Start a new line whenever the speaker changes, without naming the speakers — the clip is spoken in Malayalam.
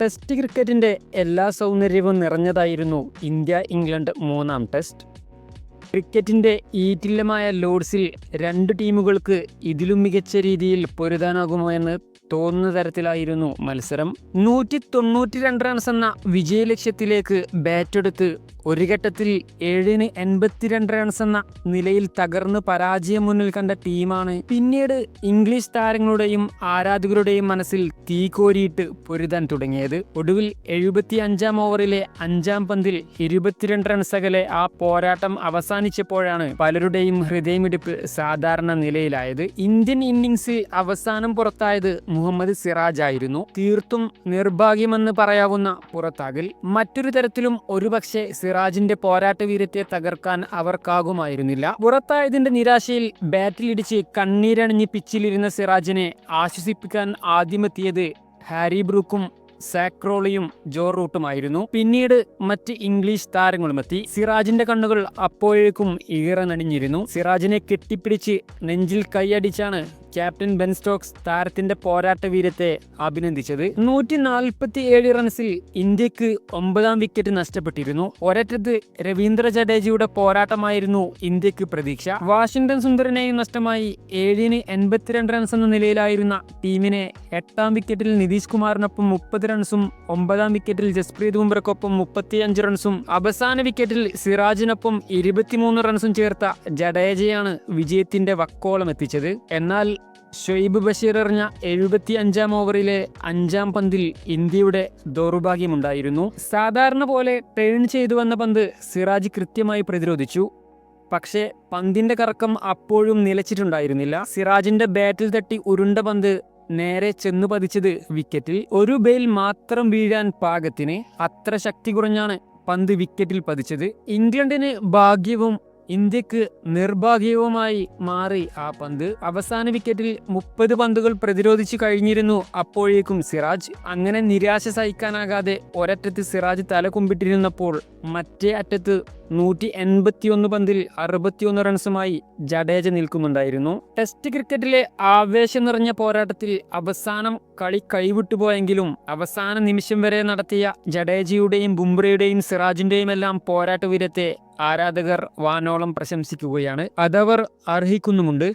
ടെസ്റ്റ് ക്രിക്കറ്റിന്റെ എല്ലാ സൗന്ദര്യവും നിറഞ്ഞതായിരുന്നു ഇന്ത്യ ഇംഗ്ലണ്ട് മൂന്നാം ടെസ്റ്റ് ക്രിക്കറ്റിന്റെ ഈറ്റില്ലമായ ലോഡ്സിൽ രണ്ട് ടീമുകൾക്ക് ഇതിലും മികച്ച രീതിയിൽ പൊരുതാനാകുമോ എന്ന് തോന്നുന്ന തരത്തിലായിരുന്നു മത്സരം. നൂറ്റി തൊണ്ണൂറ്റി രണ്ട് റൺസ് എന്ന വിജയലക്ഷ്യത്തിലേക്ക് ബാറ്റെടുത്ത് ഒരു ഘട്ടത്തിൽ ഏഴിന് എൺപത്തിരണ്ട് റൺസ് എന്ന നിലയിൽ തകർന്ന് പരാജയം മുന്നിൽ കണ്ട ടീമാണ്. പിന്നീട് ഇംഗ്ലീഷ് താരങ്ങളുടെയും ആരാധകരുടെയും മനസ്സിൽ തീ കോരിയിട്ട് പൊരുതാൻ തുടങ്ങിയത്. ഒടുവിൽ എഴുപത്തി അഞ്ചാം ഓവറിലെ അഞ്ചാം പന്തിൽ ഇരുപത്തിരണ്ട് റൺസ് അകലെ ആ പോരാട്ടം അവസാനിച്ചപ്പോഴാണ് പലരുടെയും ഹൃദയമിടിപ്പ് സാധാരണ നിലയിലായത്. ഇന്ത്യൻ ഇന്നിങ്സ് അവസാനം പുറത്തായത് മുഹമ്മദ് സിറാജ് ആയിരുന്നു. തീർത്തും നിർഭാഗ്യമെന്ന് പറയാവുന്ന പുറത്താകൽ. മറ്റൊരു തരത്തിലും ഒരുപക്ഷെ സിറാജിന്റെ പോരാട്ട വീരത്തെ തകർക്കാൻ അവർക്കാകുമായിരുന്നില്ല. പുറത്തായതിന്റെ നിരാശയിൽ ബാറ്റിലിടിച്ച് കണ്ണീരണിഞ്ഞ് പിച്ചിലിരുന്ന സിറാജിനെ ആശ്വസിപ്പിക്കാൻ ആദ്യമെത്തിയത് ഹാരി ബ്രൂക്കും സാക്രോളിയും ജോ റൂട്ടുമായിരുന്നു. പിന്നീട് മറ്റ് ഇംഗ്ലീഷ് താരങ്ങളും എത്തി. സിറാജിന്റെ കണ്ണുകൾ അപ്പോഴേക്കും ഈറനണിഞ്ഞിരുന്നു സിറാജിനെ കെട്ടിപ്പിടിച്ച് നെഞ്ചിൽ കൈയടിച്ചാണ് ക്യാപ്റ്റൻ ബെൻ സ്റ്റോക്സ് താരത്തിന്റെ പോരാട്ട വീരത്തെ അഭിനന്ദിച്ചത്. നൂറ്റി നാൽപ്പത്തി ഏഴ് റൺസിൽ ഇന്ത്യയ്ക്ക് ഒമ്പതാം വിക്കറ്റ് നഷ്ടപ്പെട്ടിരുന്നു. ഒരറ്റത്ത് രവീന്ദ്ര ജഡേജയുടെ പോരാട്ടമായിരുന്നു ഇന്ത്യയ്ക്ക് പ്രതീക്ഷ. വാഷിംഗ്ടൺ സുന്ദരനെയും നഷ്ടമായി ഏഴിന് എൺപത്തിരണ്ട് റൺസ് എന്ന നിലയിലായിരുന്ന ടീമിനെ എട്ടാം വിക്കറ്റിൽ നിതീഷ് കുമാറിനൊപ്പം മുപ്പത് റൺസും ഒമ്പതാം വിക്കറ്റിൽ ജസ്പ്രീത് ബുംറയ്ക്കൊപ്പം മുപ്പത്തിയഞ്ച് റൺസും അവസാന വിക്കറ്റിൽ സിറാജിനൊപ്പം ഇരുപത്തിമൂന്ന് റൺസും ചേർത്ത ജഡേജയാണ് വിജയത്തിന്റെ വക്കോളം എത്തിച്ചത്. എന്നാൽ ഷൊയ്ബ് ബഷീർ എറിഞ്ഞ എഴുപത്തി അഞ്ചാം ഓവറിലെ അഞ്ചാം പന്തിൽ ഇന്ത്യയുടെ ദൗർഭാഗ്യമുണ്ടായിരുന്നു. സാധാരണ പോലെ ടേൺ ചെയ്തു വന്ന പന്ത് സിറാജ് കൃത്യമായി പ്രതിരോധിച്ചു. പക്ഷേ പന്തിന്റെ കറക്കം അപ്പോഴും നിലച്ചിട്ടുണ്ടായിരുന്നില്ല. സിറാജിന്റെ ബാറ്റിൽ തട്ടി ഉരുണ്ട പന്ത് നേരെ ചെന്നു പതിച്ചത് വിക്കറ്റിൽ ഒരു ബെയിൽ മാത്രം വീഴാൻ പാകത്തിന് അത്ര ശക്തി കുറഞ്ഞാണ് പന്ത് വിക്കറ്റിൽ പതിച്ചത്. ഇംഗ്ലണ്ടിന് ഭാഗ്യവും ഇന്ത്യയ്ക്ക് നിർഭാഗ്യവുമായി മാറി ആ പന്ത്. അവസാന വിക്കറ്റിൽ മുപ്പത് പന്തുകൾ പ്രതിരോധിച്ചു കഴിഞ്ഞിരുന്നു. അപ്പോഴേക്കും സിറാജ് അങ്ങനെ നിരാശ സഹിക്കാനാകാതെ ഒരറ്റത്ത് സിറാജ് തല കുമ്പിട്ടിരുന്നപ്പോൾ മറ്റേ അറ്റത്ത് നൂറ്റി എൺപത്തിയൊന്ന് പന്തിൽ അറുപത്തിയൊന്ന് റൺസുമായി ജഡേജ നിൽക്കുന്നുണ്ടായിരുന്നു. ടെസ്റ്റ് ക്രിക്കറ്റിലെ ആവേശം നിറഞ്ഞ പോരാട്ടത്തിൽ അവസാനം കളി കൈവിട്ടുപോയെങ്കിലും അവസാന നിമിഷം വരെ നടത്തിയ ജഡേജയുടെയും ബുംറയുടെയും സിറാജിന്റെയും എല്ലാം പോരാട്ടവീരത്തെ ആരാധകർ വാനോളം പ്രശംസിക്കുകയാണ്. അതവർ അർഹിക്കുന്നുമുണ്ട്.